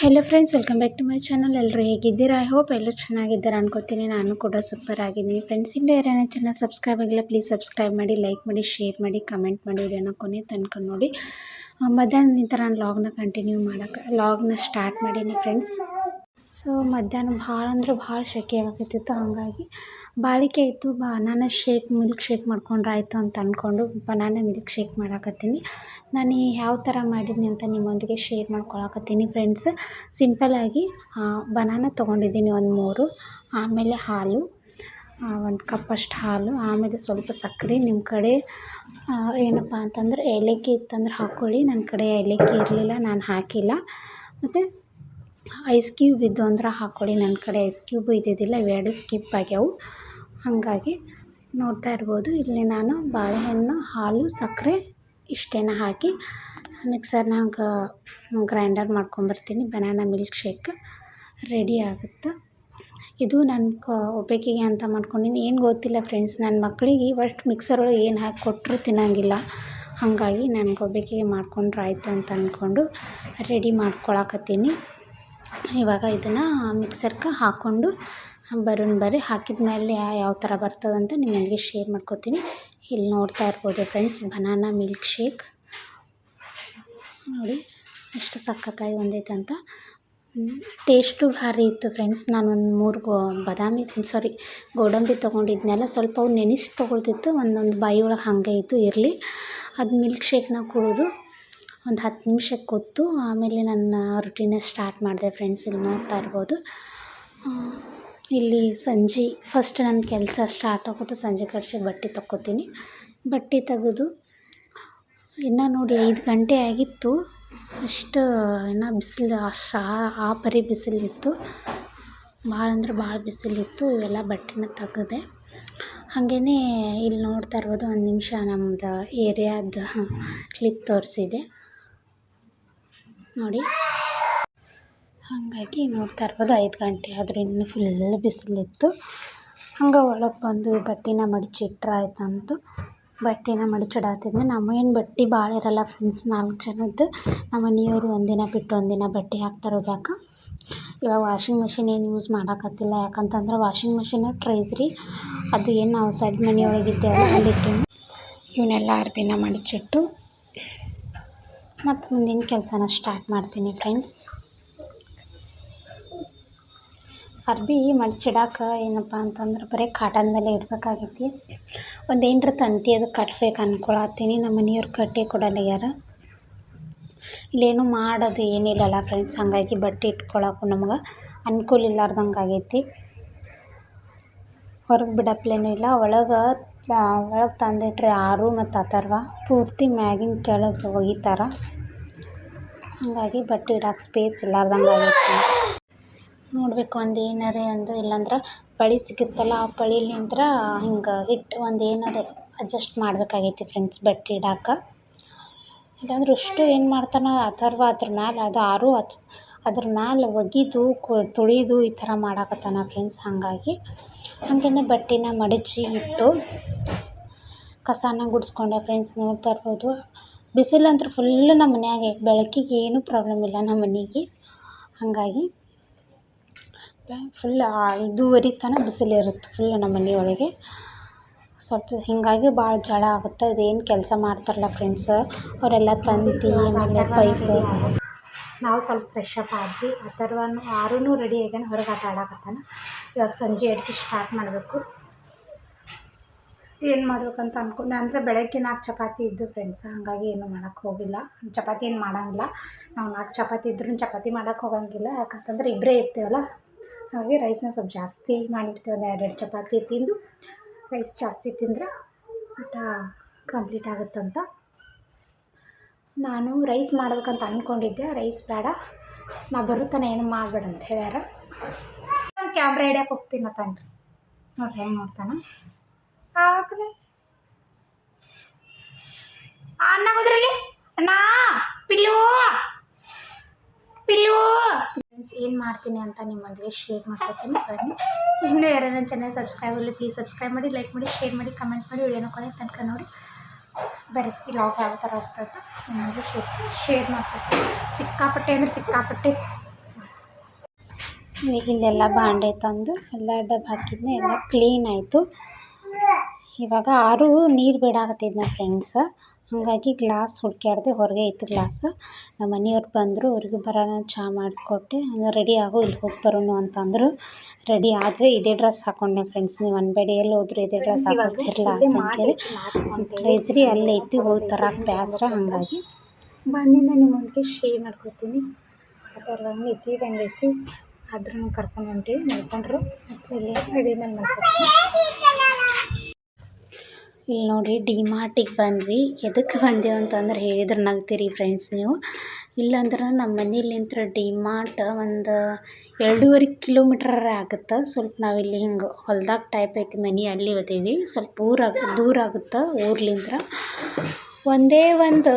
Hello friends welcome back to my channel ಎಲ್ಲರೂ ಹೇಗಿದ್ದೀರಾ? I hope ಎಲ್ಲರೂ ಚೆನ್ನಾಗಿದ್ದೀರಾ ಅನ್ಕೋತೀನಿ. ನಾನು ಕೂಡ ಸೂಪರ್ ಆಗಿದ್ದೀನಿ. ಫ್ರೆಂಡ್ಸ್ ಇಂದ ಯಾರನ್ನ ಚಾನಲ್ ಸಬ್ಸ್ಕ್ರೈಬ್ ಆಗಿಲ್ಲ ಪ್ಲೀಸ್ ಸಬ್ಸ್ಕ್ರೈಬ್ ಮಾಡಿ ಲೈಕ್ ಮಾಡಿ ಶೇರ್ ಮಾಡಿ ಕಮೆಂಟ್ ಮಾಡಿ ವಿಡಿಯೋನ ಕೊನೆ ತನಕ ನೋಡಿ. ಮಧ್ಯಾಹ್ನ ನಂತರ ನಾನು ಲಾಗ್ನ ಕಂಟಿನ್ಯೂ ಮಾಡೋಕ್ಕೆ ಲಾಗ್ನ ಸ್ಟಾರ್ಟ್ ಮಾಡೀನಿ ಫ್ರೆಂಡ್ಸ್ ಸೊ ಮಧ್ಯಾಹ್ನ ಭಾಳ ಅಂದ್ರೆ ಭಾಳ ಸೆಕೆ ಆಗಾಕತ್ತಿತ್ತು, ಹಾಗಾಗಿ ಬಾಳಿಕೆ ಇತ್ತು ಬನಾನ ಶೇಕ್ ಮಿಲ್ಕ್ ಶೇಕ್ ಮಾಡ್ಕೊಂಡ್ರೆ ಆಯಿತು ಅಂತ ಅಂದ್ಕೊಂಡು ಬನಾನ ಮಿಲ್ಕ್ ಶೇಕ್ ಮಾಡಾಕತ್ತೀನಿ. ನಾನು ಯಾವ ಥರ ಮಾಡಿದ್ನಿ ಅಂತ ನಿಮ್ಮೊಂದಿಗೆ ಶೇರ್ ಮಾಡ್ಕೊಳಕತ್ತೀನಿ ಫ್ರೆಂಡ್ಸ್ ಸಿಂಪಲ್ಲಾಗಿ ಬನಾನ ತೊಗೊಂಡಿದ್ದೀನಿ ಒಂದು ಮೂರು, ಆಮೇಲೆ ಹಾಲು ಒಂದು ಕಪ್ಪಷ್ಟು ಹಾಲು, ಆಮೇಲೆ ಸ್ವಲ್ಪ ಸಕ್ಕರೆ ನಿಮ್ಮ ಕಡೆ ಏನಪ್ಪ ಅಂತಂದ್ರೆ ಏಲಕ್ಕಿ ಇತ್ತಂದ್ರೆ ಹಾಕ್ಕೊಳ್ಳಿ ನನ್ನ ಕಡೆ ಏಲಕ್ಕಿ ಇರಲಿಲ್ಲ, ನಾನು ಹಾಕಿಲ್ಲ. ಮತ್ತು ಐಸ್ ಕ್ಯೂಬ್ ಇದ್ದು ಅಂದ್ರೆ ಹಾಕ್ಕೊಳ್ಳಿ ನನ್ನ ಕಡೆ ಐಸ್ ಕ್ಯೂಬ್ ಇದ್ದಿದ್ದಿಲ್ಲ, ಇವೆರಡು ಸ್ಕಿಪ್ ಆಗ್ಯಾವು. ಹಾಗಾಗಿ ನೋಡ್ತಾ ಇರ್ಬೋದು. ಇಲ್ಲಿ ನಾನು ಬಾಳೆಹಣ್ಣು, ಹಾಲು, ಸಕ್ಕರೆ ಇಷ್ಟೇನ ಹಾಕಿ ಮಿಕ್ಸರ್ನಾಗ ಗ್ರೈಂಡರ್ ಮಾಡ್ಕೊಂಬರ್ತೀನಿ. ಬನಾನಾ ಮಿಲ್ಕ್ ಶೇಕ್ ರೆಡಿ ಆಗುತ್ತೆ. ಇದು ನನ್ನ ಕ ಒಬ್ಬಾಕಿಗೆ ಅಂತ ಮಾಡ್ಕೊಂಡಿನಿ. ಏನು ಗೊತ್ತಿಲ್ಲ ಫ್ರೆಂಡ್ಸ್ ನನ್ನ ಮಕ್ಕಳಿಗೆ ಒಟ್ಟು ಮಿಕ್ಸರ್ ಒಳಗೆ ಏನು ಹಾಕಿ ಕೊಟ್ಟರು ತಿನ್ನಂಗಿಲ್ಲ. ಹಾಗಾಗಿ ನನ್ಗೆ ಒಬ್ಬಾಕಿಗೆ ಮಾಡ್ಕೊಂಡ್ರೆ ಆಯಿತು ಅಂತ ಅಂದ್ಕೊಂಡು ರೆಡಿ ಮಾಡ್ಕೊಳಕತ್ತೀನಿ. ಇವಾಗ ಇದನ್ನು ಮಿಕ್ಸರ್ಗೆ ಹಾಕ್ಕೊಂಡು ಬರೋಣ ಬರ್ರಿ. ಹಾಕಿದ ಮೇಲೆ ಯಾವ ಥರ ಬರ್ತದಂತ ನಿಮ್ಮೊಂದಿಗೆ ಶೇರ್ ಮಾಡ್ಕೋತೀನಿ. ಇಲ್ಲಿ ನೋಡ್ತಾ ಇರ್ಬೋದು ಫ್ರೆಂಡ್ಸ್ ಬನಾನಾ ಮಿಲ್ಕ್ ಶೇಕ್ ನೋಡಿ, ಎಷ್ಟು ಸಖತ್ತಾಗಿ ಬಂದೈತೆ ಅಂತ. ಟೇಸ್ಟು ಭಾರಿ ಇತ್ತು ಫ್ರೆಂಡ್ಸ್ ನಾನು ಒಂದು ಮೂರು ಗೋ, ಬಾದಾಮಿ ಸಾರಿ ಗೋಡಂಬಿ ತೊಗೊಂಡಿದ್ನೆಲ್ಲ, ಸ್ವಲ್ಪ ಅವು ನೆನೆಸಿ ತೊಗೊಳ್ತಿತ್ತು. ಒಂದೊಂದು ಬಾಯಿ ಒಳಗೆ ಹಾಗೆ ಇತ್ತು, ಇರಲಿ. ಅದು ಮಿಲ್ಕ್ ಶೇಕ್ನ ಕುಡಿದು ಒಂದು ಹತ್ತು ನಿಮಿಷಕ್ಕೆ ಹೊತ್ತು ಆಮೇಲೆ ನನ್ನ ರುಟೀನ ಸ್ಟಾರ್ಟ್ ಮಾಡಿದೆ ಫ್ರೆಂಡ್ಸ್ ಇಲ್ಲಿ ನೋಡ್ತಾ ಇರ್ಬೋದು. ಇಲ್ಲಿ ಸಂಜೆ ಫಸ್ಟ್ ನನ್ನ ಕೆಲಸ ಸ್ಟಾರ್ಟ್ ಆಗೋದು ಸಂಜೆ ಕಡೆ ಬಟ್ಟೆ ತಕ್ಕೊತೀನಿ. ಬಟ್ಟೆ ತೆಗೆದು ಇನ್ನು ನೋಡಿ ಐದು ಗಂಟೆ ಆಗಿತ್ತು. ಅಷ್ಟು ಇನ್ನು ಬಿಸಿಲು ಅಷ್ಟು ಆ ಪರಿ ಬಿಸಿಲಿತ್ತು. ಭಾಳ ಅಂದ್ರೆ ಭಾಳ ಬಿಸಿಲಿತ್ತು, ಇವೆಲ್ಲ ಬಟ್ಟೆನ ತೆಗೆದೆ. ಹಾಗೆಯೇ ಇಲ್ಲಿ ನೋಡ್ತಾ ಇರ್ಬೋದು, ಒಂದು ನಿಮಿಷ ನಮ್ಮದು ಏರಿಯಾದ ಕ್ಲಿಪ್ ತೋರಿಸಿದೆ. ನೋಡಿ. ಹಾಗಾಗಿ ನೋಡ್ತಾ ಇರ್ಬೋದು ಐದು ಗಂಟೆ ಆದರೆ ಇನ್ನೂ ಫುಲ್ ಬಿಸಿಲಿತ್ತು. ಹಂಗೆ ಒಳಗೆ ಬಂದು ಬಟ್ಟೆನ ಮಡಚಿಟ್ರೆ ಆಯ್ತಂತು. ಬಟ್ಟೆನ ಮಡಚಿಡಾತಿದ್ದೆ ನಮ್ಮ ಏನು ಬಟ್ಟೆ ಭಾಳ ಇರಲ್ಲ ಫ್ರೆಂಡ್ಸ್ ನಾಲ್ಕು ಜನದ್ದು. ನಮ್ಮ ಮನೆಯವರು ಒಂದಿನ ಬಿಟ್ಟು ಒಂದಿನ ಬಟ್ಟೆ ಹಾಕ್ತಾರೆ ಹೋಗ್ಯಾಕ. ಇವಾಗ ವಾಷಿಂಗ್ ಮಿಷಿನ್ ಏನು ಯೂಸ್ ಮಾಡೋಕತ್ತಿಲ್ಲ. ಯಾಕಂತಂದ್ರೆ ವಾಷಿಂಗ್ ಮಿಷಿನ ಟ್ರೈಸ್ ರೀ. ಅದು ಏನು ನಾವು ಸೈಡ್ ಮನೆಯೊಳಗಿದ್ದೇವೆ ಅಲ್ಲಿಟ್ಟು ಇವನ್ನೆಲ್ಲ ಅರ್ಬಿನ ಮಡಚಿಟ್ಟು ಮತ್ತು ಮುಂದಿನ ಕೆಲಸನ ಸ್ಟಾರ್ಟ್ ಮಾಡ್ತೀನಿ ಫ್ರೆಂಡ್ಸ್ ಅರ್ಬಿ ಮಡ್ಚಿಡಾಕ ಏನಪ್ಪ ಅಂತಂದ್ರೆ ಬರೀ ಕಾಟನ್ದಲ್ಲೇ ಇಡಬೇಕಾಗೈತಿ. ಒಂದು ಏನರ ತಂತಿ ಅದು ಕಟ್ಬೇಕು ಅಂದ್ಕೊಳತ್ತೀನಿ ನಮ್ಮ ಮನೆಯವ್ರು ಕಟ್ಟಿ ಕೊಡಲ್ಲಾಗ್ಯಾರ ಇಲ್ಲೇನು ಮಾಡೋದು ಏನಿಲ್ಲಲ್ಲ ಫ್ರೆಂಡ್ಸ್ ಹಾಗಾಗಿ ಬಟ್ಟೆ ಇಟ್ಕೊಳಕ್ಕೂ ನಮ್ಗೆ ಅನುಕೂಲ ಇಲ್ಲಾರ್ದಂಗೆ ಆಗೈತಿ ಹೊರಗೆ ಬಿಡಪ್ಲೇನೂ ಇಲ್ಲ, ಒಳಗೆ ಒಳಗೆ ತಂದಿಟ್ರೆ? ಆರು ಮತ್ತು ಅಥರ್ವ? ಪೂರ್ತಿ ಮ್ಯಾಗಿನ ಕೆಳಗೆ ಒಗಿತಾರ. ಹಾಗಾಗಿ ಬಟ್ಟೆ ಇಡಕ್ಕೆ ಸ್ಪೇಸ್ ಇಲ್ಲಾರ್ದಂಗೆ ಆಗುತ್ತೆ ನೋಡಬೇಕು ಒಂದು ಏನಾರೇ ಒಂದು ಇಲ್ಲಾಂದ್ರೆ ಬಳಿ ಸಿಗುತ್ತಲ್ಲ, ಆ ಬಳಿಲಿಂತ್ರ ಹಿಂಗೆ ಹಿಟ್ಟು ಒಂದು ಏನಾರೇ ಅಡ್ಜಸ್ಟ್ ಮಾಡಬೇಕಾಗೈತಿ ಫ್ರೆಂಡ್ಸ್ ಬಟ್ಟೆ ಇಡಾಕ. ಇಲ್ಲಾಂದ್ರೆ ಅಷ್ಟು ಏನು ಮಾಡ್ತಾನೆ? ಅಥರ್ವ ಅದ್ರ ಮ್ಯಾಲೆ ಅದು ಆರು, ಅತ್ ಅದ್ರ ಮ್ಯಾಲೆ ಒಗೆದು, ಕು, ತುಳಿದು ಈ ಥರ ಮಾಡಾಕತ್ತಾನ ಫ್ರೆಂಡ್ಸ್ ಹಾಗಾಗಿ. ಹಾಗೆಯೇ ಬಟ್ಟೆನ ಮಡಚಿ ಇಟ್ಟು ಕಸನ ಗುಡಿಸ್ಕೊಂಡೆ ಫ್ರೆಂಡ್ಸ್ ನೋಡ್ತಾ ಇರ್ಬೋದು. ಬಿಸಿಲಂತೂ ಫುಲ್ ನಮ್ಮ ಮನ್ಯಾಗೆ, ಬೆಳಕಿಗೆ ಏನೂ ಪ್ರಾಬ್ಲಮ್ ಇಲ್ಲ ನಮ್ಮ ಮನೆಗೆ. ಹಾಗಾಗಿ ಫುಲ್ ಐದೂವರೆ ತನಕ ಬಿಸಿಲಿರುತ್ತೆ ಫುಲ್ ನಮ್ಮ ಮನೆಯೊಳಗೆ. ಸ್ವಲ್ಪ ಹೀಗಾಗಿ ಭಾಳ ಜಳ ಆಗುತ್ತೆ, ಅದೇನು ಕೆಲಸ ಮಾಡ್ತಾರಲ್ಲ ಫ್ರೆಂಡ್ಸ್ ಅವರೆಲ್ಲ ತಂತಿ, ಆಮೇಲೆ ಪೈಪ್ ನಾವು ಸ್ವಲ್ಪ ಫ್ರೆಶ್ ಅಪ್ ಆದ್ವಿ. ಥರ ಆರೂ ರೆಡಿ ಆಗ್ಯಾನ ಹೊರಗೆ ಆಟ ಆಡಕತ್ತಾನ. ಇವಾಗ ಸಂಜೆ ಅಡುಗೆ ಸ್ಟಾರ್ಟ್ ಮಾಡಬೇಕು. ಏನು ಮಾಡ್ಬೇಕಂತ ಅಂದ್ಕೊಂಡೆ ಅಂದರೆ ಬೆಳಗ್ಗೆ ನಾಲ್ಕು ಚಪಾತಿ ಇದ್ದು ಫ್ರೆಂಡ್ಸ್ ಹಾಗಾಗಿ ಏನು ಮಾಡೋಕ್ಕೆ ಹೋಗಿಲ್ಲ. ಚಪಾತಿ ಏನು ಮಾಡೋಂಗಿಲ್ಲ. ನಾವು ನಾಲ್ಕು ಚಪಾತಿ ಇದ್ರೂ ಚಪಾತಿ ಮಾಡೋಕ್ಕೆ ಹೋಗಂಗಿಲ್ಲ. ಯಾಕಂತಂದ್ರೆ ಇಬ್ಬರೇ ಇರ್ತೀವಲ್ಲ. ಹಾಗಾಗಿ ರೈಸ್ನ ಸ್ವಲ್ಪ ಜಾಸ್ತಿ ಮಾಡಿರ್ತೀವಿ. ಒಂದು ಎರಡೆರಡು ಚಪಾತಿ ತಿಂದು ರೈಸ್ ಜಾಸ್ತಿ ತಿಂದರೆ ಊಟ ಕಂಪ್ಲೀಟ್ ಆಗುತ್ತಂತ. ನಾನು ರೈಸ್ ಮಾಡ್ಬೇಕಂತ ಅಂದ್ಕೊಂಡಿದ್ದೆ ರೈಸ್ ಬೇಡ. ನಾ ಬರುತ್ತಾನೆ, ಏನು ಮಾಡಬೇಡ ಅಂತ ಹೇಳ್ಯಾರ. ಕ್ಯಾಮ್ರಾ ಹಿಡಿಯಕ್ಕೆ ಹೋಗ್ತೀನಿ ತಾನ್ರಿ ನೋಡ್ರಿ, ಹೆಂಗೆ ನೋಡ್ತಾನೆ. ಆಗಲೇ ಅಣ್ಣ ಹೋದ್ರಲ್ಲಿ? ಅಣ್ಣ, ಪಿಲ್ಲು. ಪಿಲ್ಲು. ಏನು ಮಾಡ್ತೀನಿ ಅಂತ ನಿಮ್ಮೊಂದಿಗೆ ಶೇರ್ ಮಾಡ್ಕೊತೀನಿ. ಬನ್ನಿ. ಇನ್ನೂ ಯಾರು ನನ್ನ ಚಾನಲ್ ಸಬ್ಸ್ಕ್ರೈಬ್ ಇಲ್ಲ ಪ್ಲೀಸ್ ಸಬ್ಸ್ಕ್ರೈಬ್ ಮಾಡಿ ಲೈಕ್ ಮಾಡಿ ಶೇರ್ ಮಾಡಿ ಕಮೆಂಟ್ ಮಾಡಿ ವಿಡಿಯೋನ ಕೊನೆ ತನಕ ನೋಡಿ. ಬರೀ ಲಾಗ್ ಯಾವ ಥರ ಹೋಗ್ತದೆ ನಿಮಗೆ ಶೇರ್ ಶೇರ್ ಮಾಡ್ಕೊತೀನಿ ಸಿಕ್ಕಾಪಟ್ಟೆ ಅಂದರೆ ಸಿಕ್ಕಾಪಟ್ಟೆ. ಇಲ್ಲೆಲ್ಲ ಬಾಂಡೆ ತಂದು ಎಲ್ಲ ಡಬ್ಬ ಹಾಕಿದ್ನ, ಎಲ್ಲ ಕ್ಲೀನ್ ಆಯಿತು. ಇವಾಗ ಆರು ನೀರು ಬಿಡಾಕತ್ತಿದ್ನ ಫ್ರೆಂಡ್ಸ ಹಾಗಾಗಿ ಗ್ಲಾಸ್ ಹುಡ್ಕ್ಯಾಡ್ದೆ ಹೊರಗೆ ಇತ್ತು ಗ್ಲಾಸ್. ನಮ್ಮ ಮನೆಯವ್ರು ಬಂದರು ಅವ್ರಿಗೂ ಬರೋಣ ಚಹಾ ಮಾಡಿಕೊಟ್ಟೆ. ರೆಡಿ ಆಗು ಇಲ್ಲಿ ಹೋಗಿ ಬರೋಣ ಅಂತಂದರು. ರೆಡಿ ಆದರೆ ಇದೇ ಡ್ರೆಸ್ ಹಾಕೊಂಡೆ ಫ್ರೆಂಡ್ಸ್ ನೀವು ಅನ್ಬೇಡಿ ಎಲ್ಲಿ ಹೋದ್ರು ಇದೇ ಡ್ರೆಸ್ ಹಾಕೋತಿರಲ್ಲ ಅಂತೇಳಿ ಟ್ರೇಸ್ರಿ ಅಲ್ಲೇ ಐತಿ ಹೋಗಿ ತರಕ್ಕೆ ಬೇಸರ ಹಾಗಾಗಿ. ಬಂದಿಂದ ನಿಮ್ಮೊಂದಿಗೆ ಶೇರ್ ಮಾಡ್ಕೊತೀನಿ ಅದರ ನಿದ್ದೆ ಬಂದೈತಿ. ಆದ್ರೂ ಕರ್ಕೊಂಡು ಹೊಂಟೀವಿ ನೋಡ್ಕೊಂಡ್ರು ಮತ್ತು ಇಲ್ಲಿ ರೆಡಿ ಮೇಲೆ ಇಲ್ಲಿ ನೋಡಿರಿ ಡಿಮಾರ್ಟಿಗೆ ಬಂದ್ವಿ. ಎದಕ್ಕೆ ಬಂದೆವು ಅಂತಂದ್ರೆ ಹೇಳಿದ್ರೆ ನಗ್ತೀರಿ ಫ್ರೆಂಡ್ಸ್ ನೀವು. ಇಲ್ಲಾಂದ್ರೆ ನಮ್ಮ ಮನೇಲಿಂತ್ರ ಡಿಮಾರ್ಟ್ ಒಂದು ಎರಡೂವರೆ ಕಿಲೋಮೀಟ್ರ್ ಆಗುತ್ತೆ. ಸ್ವಲ್ಪ ನಾವಿಲ್ಲಿ ಹಿಂಗೆ ಹೊಲ್ದಾಗ ಟೈಪ್ ಐತಿ ಮನೆ, ಅಲ್ಲಿ ಅದೀವಿ ಸ್ವಲ್ಪ ಊರ ದೂರ ಆಗುತ್ತೆ ಊರ್ಲಿಂತ್ರ. ಒಂದೇ ಒಂದು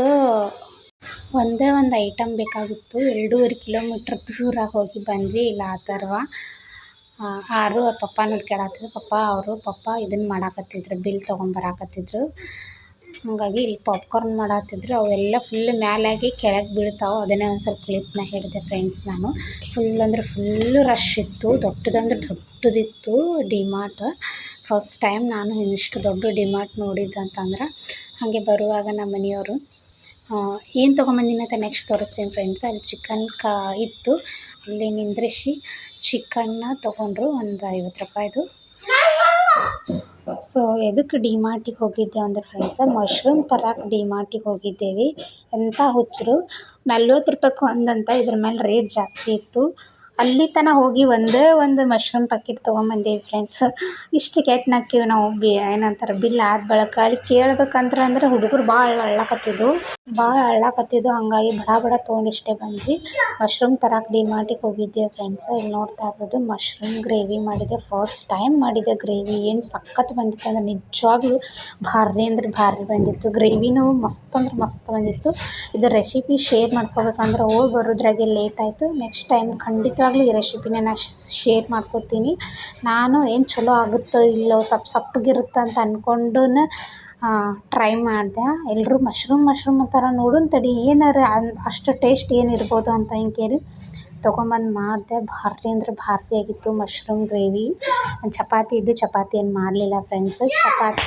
ಒಂದೇ ಒಂದು ಐಟಮ್ ಬೇಕಾಗಿತ್ತು. ಎರಡೂವರೆ ಕಿಲೋಮೀಟ್ರ್ ದೂರ ಹೋಗಿ ಬಂದ್ವಿ. ಇಲ್ಲ ಆ ಥರವ ಆರು ಅವ್ರ ಪಪ್ಪ ಕೇಳಾತಿದ್ರು ಪಪ್ಪ ಅವರು, ಪಪ್ಪ ಇದನ್ನು ಮಾಡಾಕತ್ತಿದ್ರು, ಬಿಲ್ ತೊಗೊಂಬರಾಕತ್ತಿದ್ರು ಹಾಗಾಗಿ ಇಲ್ಲಿ ಪಾಪ್ಕಾರ್ನ್ ಮಾಡತ್ತಿದ್ರು ಅವೆಲ್ಲ ಫುಲ್ ಮ್ಯಾಲಾಗಿ ಕೆಳಗೆ ಬೀಳ್ತಾವೆ. ಅದನ್ನೇ ಒಂದು ಸ್ವಲ್ಪ ಕ್ಲಿಪ್ನ ಹಿಡಿದೆ ಫ್ರೆಂಡ್ಸ್ ನಾನು. ಫುಲ್ ಅಂದ್ರೆ ಫುಲ್ ರಶ್ ಇತ್ತು. ದೊಡ್ಡದಂದ್ರೆ ದೊಡ್ಡದಿತ್ತು ಡಿಮಾರ್ಟ್. ಫಸ್ಟ್ ಟೈಮ್ ನಾನು ಇಷ್ಟು ದೊಡ್ಡ ಡಿಮಾರ್ಟ್ ನೋಡಿದ್ದು ಅಂತಂದ್ರೆ, ಹಾಗೆ ಬರುವಾಗ ನಮ್ಮ ಮನೆಯವರು ಏನು ತೊಗೊಂಬಂದಿನ ಅಂತ ನೆಕ್ಸ್ಟ್ ತೋರಿಸ್ತೀನಿ ಫ್ರೆಂಡ್ಸ್ ಅಲ್ಲಿ ಚಿಕನ್ ಕಾ ಇತ್ತು. ಅಲ್ಲಿ ನಿಂದ್ರಿಸಿ ಚಿಕನ್ನ ತೊಗೊಂಡ್ರು ಒಂದು ಐವತ್ತು ರೂಪಾಯಿದು. ಸೊ ಎದಕ್ಕೆ ಡಿಮಾರ್ಟಿಗೆ ಹೋಗಿದ್ದೆ ಅಂದ್ರೆ ಫ್ರೆಂಡ್ಸ ಮಶ್ರೂಮ್ ತರಕ್ಕೆ ಡಿಮಾರ್ಟಿಗೆ ಹೋಗಿದ್ದೇವೆ. ಎಂಥ ಹುಚ್ಚರು, ನಲ್ವತ್ತು ರೂಪಾಯಿಗೆ ಒಂದಂತ ಇದ್ರ ಮೇಲೆ ರೇಟ್ ಜಾಸ್ತಿ ಇತ್ತು. ಅಲ್ಲಿ ತನ ಹೋಗಿ ಒಂದೇ ಒಂದು ಮಶ್ರೂಮ್ ಪ್ಯಾಕೆಟ್ ತೊಗೊಂಬಂದೇವಿ ಫ್ರೆಂಡ್ಸ್ ಇಷ್ಟು ಕೆಟ್ಟ ನಕ್ಕೀವಿ ನಾವು ಬಿ ಏನಂತಾರೆ, ಬಿಲ್ ಆದ ಬಳಿಕ ಅಲ್ಲಿ ಕೇಳ್ಬೇಕಂದ್ರೆ ಅಂದ್ರೆ ಹುಡುಗರು ಭಾಳ ಅಳ್ಳಾಕತ್ತಿದ್ವು ಭಾಳ ಅಳ್ಳಾಕತ್ತಿದ್ವು ಹಾಗಾಗಿ ಬಡ ಬಡ ತೊಗೊಂಡಿಷ್ಟೇ ಬಂದ್ವಿ. ಮಶ್ರೂಮ್ ತರಕ್ಕೆ ಡಿಮಾರ್ಟಿಗೆ ಹೋಗಿದ್ದೆ ಫ್ರೆಂಡ್ಸ್ ಇಲ್ಲಿ ನೋಡ್ತಾ ಇರ್ಬೋದು ಮಶ್ರೂಮ್ ಗ್ರೇವಿ ಮಾಡಿದೆ. ಫಸ್ಟ್ ಟೈಮ್ ಮಾಡಿದೆ ಗ್ರೇವಿ ಏನು ಸಖತ್ ಬಂದಿತ್ತು ಅಂದ್ರೆ ನಿಜವಾಗ್ಲೂ ಭಾರಿ ಅಂದ್ರೆ ಭಾರಿ ಬಂದಿತ್ತು. ಗ್ರೇವಿನೂ ಮಸ್ತ್ ಅಂದ್ರೆ ಮಸ್ತ್ ಬಂದಿತ್ತು. ಇದು ರೆಸಿಪಿ ಶೇರ್ ಮಾಡ್ಕೋಬೇಕಂದ್ರೆ ಹೋಗಿ ಬರೋದ್ರಾಗೆ ಲೇಟ್ ಆಯಿತು. ನೆಕ್ಸ್ಟ್ ಟೈಮ್ ಖಂಡಿತವಾಗ್ಲೂ ಈ ರೆಸಿಪಿನ ನಾನು ಶೇರ್ ಮಾಡ್ಕೊತೀನಿ. ನಾನು ಏನು ಚಲೋ ಆಗುತ್ತೋ ಇಲ್ಲೋ ಸಪ್, ಸಪ್ಪಗಿರುತ್ತೆ ಅಂತ ಅಂದ್ಕೊಂಡು ಟ್ರೈ ಮಾಡಿದೆ. ಎಲ್ಲರೂ ಮಶ್ರೂಮ್ ಮಶ್ರೂಮ್ ಥರ ನೋಡೋಣ ತಡಿ. ಏನಾರ ಅಷ್ಟು ಟೇಸ್ಟ್ ಏನಿರ್ಬೋದು ಅಂತ ಹಿಂಗೆ ಕೇಳಿ ತೊಗೊಂಬಂದು ಮಾಡಿದೆ. ಭಾರಿ ಅಂದರೆ ಭಾರಿ ಆಗಿತ್ತು ಮಶ್ರೂಮ್ ಗ್ರೇವಿ. ಚಪಾತಿ ಇದ್ದು ಚಪಾತಿ ಏನು ಮಾಡಲಿಲ್ಲ ಫ್ರೆಂಡ್ಸ್. ಚಪಾತಿ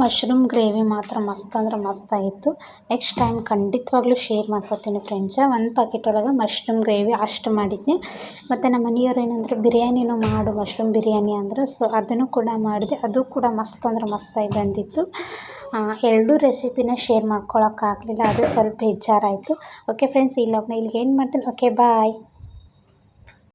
ಮಶ್ರೂಮ್ ಗ್ರೇವಿ ಮಾತ್ರ ಮಸ್ತ್ ಅಂದ್ರೆ ಮಸ್ತ್ ಆಗಿತ್ತು. ನೆಕ್ಸ್ಟ್ ಟೈಮ್ ಖಂಡಿತವಾಗ್ಲೂ ಶೇರ್ ಮಾಡ್ಕೊತೀನಿ ಫ್ರೆಂಡ್ಸ ಒಂದು ಪ್ಯಾಕೆಟ್ ಒಳಗೆ ಮಶ್ರೂಮ್ ಗ್ರೇವಿ ಅಷ್ಟು ಮಾಡಿದ್ದೆ ಮತ್ತು ನಮ್ಮ ಮನೆಯವ್ರು ಏನಂದ್ರೆ ಬಿರಿಯಾನಿನೂ ಮಾಡು ಮಶ್ರೂಮ್ ಬಿರಿಯಾನಿ ಅಂದ್ರೆ. ಸೊ ಅದನ್ನು ಕೂಡ ಮಾಡಿದೆ. ಅದು ಕೂಡ ಮಸ್ತ್ ಅಂದ್ರೆ ಮಸ್ತಾಗಿ ಬಂದಿತ್ತು. ಎರಡೂ ರೆಸಿಪಿನ ಶೇರ್ ಮಾಡ್ಕೊಳಕ್ಕಾಗಲಿಲ್ಲ. ಅದು ಸ್ವಲ್ಪ ಬೇಜಾರಾಯಿತು ಓಕೆ ಫ್ರೆಂಡ್ಸ್ ಈ ಇಲ್ಲಿಗೆ ಏನು ಮಾಡ್ತೀನಿ. Okay bye